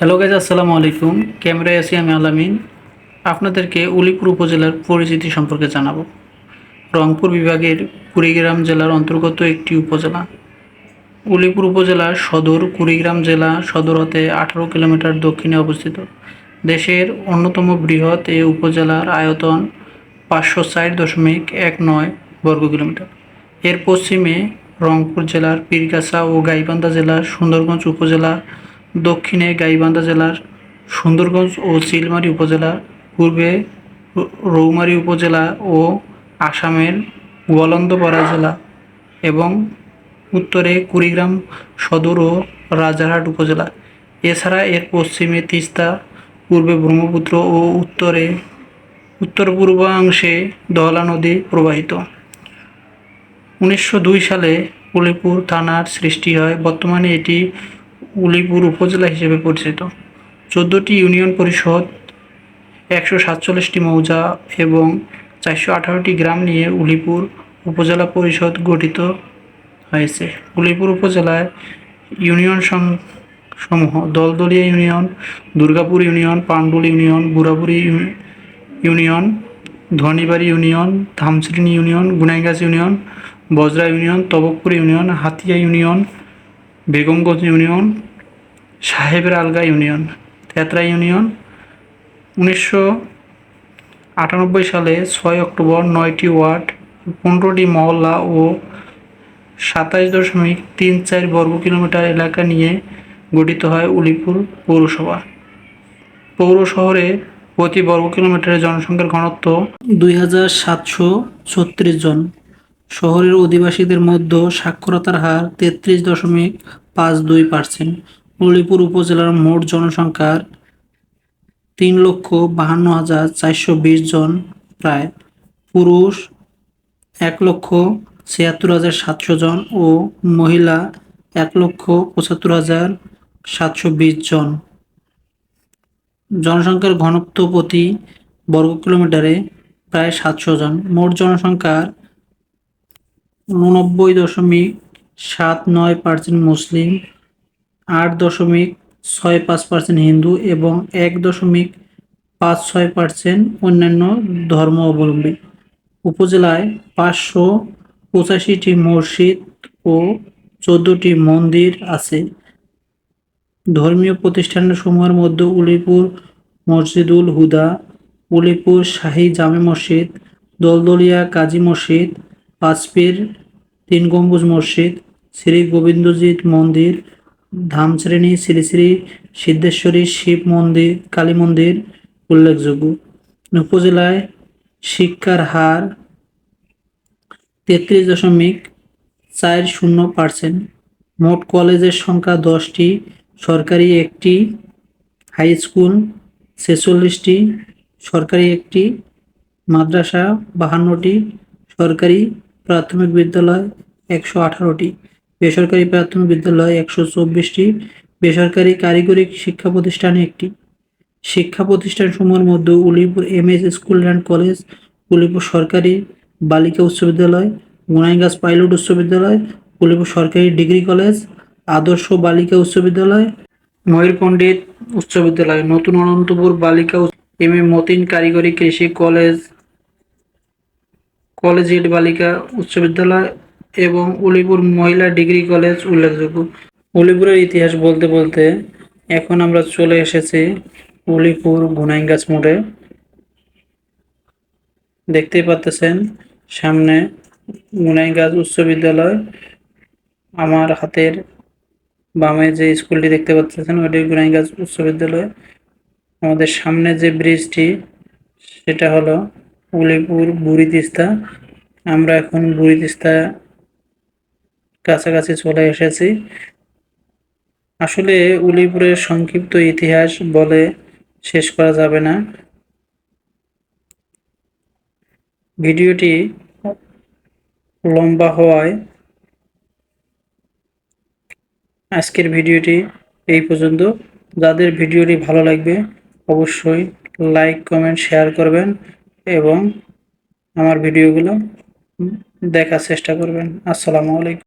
Hello guys আসসালামু আলাইকুম। ক্যামেরায় আছি আমি আলামিন আপনাদেরকে উলিপুর উপজেলার পরিচিতি সম্পর্কে জানাব। রংপুর বিভাগের কুড়িগ্রাম জেলার অন্তর্গত একটি উপজেলা। উলিপুর উপজেলার সদর কুড়িগ্রাম জেলা সদর হতে আঠারো কিলোমিটার দক্ষিণে অবস্থিত। দেশের অন্যতম বৃহৎ এই উপজেলার আয়তন পাঁচশো ষাট দশমিক এক নয় বর্গ কিলোমিটার। এর পশ্চিমে রংপুর জেলার পীরগাছা ও গাইবান্ধা জেলার সুন্দরগঞ্জ উপজেলা দক্ষিণে গাইবান্ধা জেলার সুন্দরগঞ্জ ও চিলমারী উপজেলা, পূর্বে রৌমারী উপজেলা ও আসামের গোয়ালন্দপাড়া জেলা এবং উত্তরে কুড়িগ্রাম সদর ও রাজারহাট উপজেলা। এছাড়া এর পশ্চিমে তিস্তা, পূর্বে ব্রহ্মপুত্র ও উত্তরে উত্তর পূর্বাংশে দহলা নদী প্রবাহিত। উনিশশো দুই সালে উলিপুর থানার সৃষ্টি হয়। বর্তমানে এটি উলিপুর উপজেলা হিসেবে পরিচিত। চোদ্দোটি ইউনিয়ন পরিষদ, একশো সাতচল্লিশটি মৌজা এবং চারশো আঠারোটি গ্রাম নিয়ে উলিপুর উপজেলা পরিষদ গঠিত হয়েছে। উলিপুর উপজেলায় ইউনিয়ন সম- সমূহ, Daldalia union, Durgapur union Pandul union Buraburi union, Dhanibari union Dhamshreni union, Gunaigachh union, Bajra union, Tabakpur union, Hatia union, Begumganj union Saheber Alga union, তেতরা union, উনিশশো আটানব্বই সালে ছয় অক্টোবর নয়টি ওয়ার্ড, পনেরোটি মহল্লা ও সাতাশ দশমিক তিন চার বর্গ কিলোমিটার এলাকা নিয়ে গঠিত হয় উলিপুর পৌরসভা। পৌর শহরে প্রতি বর্গ কিলোমিটারে জনসংখ্যার ঘনত্ব দুই হাজার সাতশো ছত্রিশ জন। শহরের অধিবাসীদের মধ্যে সাক্ষরতার হার তেত্রিশ দশমিক পাঁচ দুই পার্সেন্ট। উলিপুর উপজেলার মোট জনসংখ্যার তিন লক্ষ বাহান্ন হাজার চারশো বিশ জন, প্রায় পুরুষ এক লক্ষ ছিয়াত্তর হাজার সাতশো জন ও মহিলা এক লক্ষ পঁচাত্তর হাজার সাতশো বিশ জন। জনসংখ্যার ঘনত্ব প্রতি বর্গ কিলোমিটারে প্রায় সাতশো জন। মোট জনসংখ্যার উননব্বই দশমিক সাত নয় পার্সেন্ট মুসলিম আট দশমিক ছয় পাঁচ পার্সেন্ট হিন্দু এবং এক দশমিক পাঁচ ছয় পার্সেন্ট অন্যান্য ধর্ম অবলম্বী। উপজেলায় পাঁচশো পঁচাশিটি মসজিদ ও চোদ্দোটি মন্দির আছে। ধর্মীয় প্রতিষ্ঠানের সমূহের মধ্যে উলিপুর, মসজিদুল হুদা, উলিপুর শাহী জামে মসজিদ, দলদলিয়া কাজী মসজিদ, পাঁচপীর তিন গম্বুজ মসজিদ, শ্রী গোবিন্দজিৎ মন্দির ধামশ্রেণী, শ্রী শ্রী সিদ্ধেশ্বরী, শিব মন্দির, কালী মন্দির উল্লেখযোগ্য। উপজেলায় শিক্ষার হার তেত্রিশ দশমিক চার শূন্য পার্সেন্ট মোট কলেজের সংখ্যা দশটি, সরকারি একটি হাই স্কুল ছেচল্লিশটি, সরকারি একটি, মাদ্রাসা বাহান্নটি, সরকারি প্রাথমিক বিদ্যালয় একশো আঠারোটি। বেসরকারি প্রাথমিক বিদ্যালয় একশো চব্বিশটি, বেসরকারি কারিগরি শিক্ষা প্রতিষ্ঠান একটি। শিক্ষা প্রতিষ্ঠানসমূহের মধ্যে Ulipur M S school and college Ulipur সরকারি বালিকা উচ্চ বিদ্যালয় গুনাইগাছ পাইলট উচ্চ বিদ্যালয় উলিপুর সরকারি ডিগ্রি কলেজ, আদর্শ বালিকা উচ্চ বিদ্যালয়, ময়ূর পণ্ডিত উচ্চ বিদ্যালয়, নতুন অনন্তপুর বালিকা এম এ মতিন কারিগরি কৃষি কলেজ কলেজিয়েট বালিকা উচ্চ বিদ্যালয় এবং উলিপুর মহিলা ডিগ্রি কলেজ উল্লেখযোগ্য। উলিপুরের ইতিহাস বলতে বলতে এখন আমরা চলে এসেছি উলিপুর গুনাইগাছ মোড়ে। দেখতেই পাচ্তেছেন সামনে গুনাইগাছ উচ্চ বিদ্যালয়। আমার হাতের বামে যে স্কুলটি দেখতে পাচ্ছেন ওটি গুনাইগাছ উচ্চ বিদ্যালয়। আমাদের সামনে যে ব্রিজটি, সেটা হলো উলিপুর বুড়ি তিস্তা আমরা এখন বুড়ি তিস্তা কাছাকাছি চলে এসেছি। আসলে উলিপুরের সংক্ষিপ্ত ইতিহাস বলে শেষ করা যাবে না। ভিডিওটি লম্বা হওয়ায় আজকের ভিডিওটি এই পর্যন্ত। যাদের ভিডিওটি ভালো লাগবে, অবশ্যই লাইক, কমেন্ট, শেয়ার করবেন এবং আমার ভিডিওগুলো দেখার চেষ্টা করবেন। আসসালামু আলাইকুম।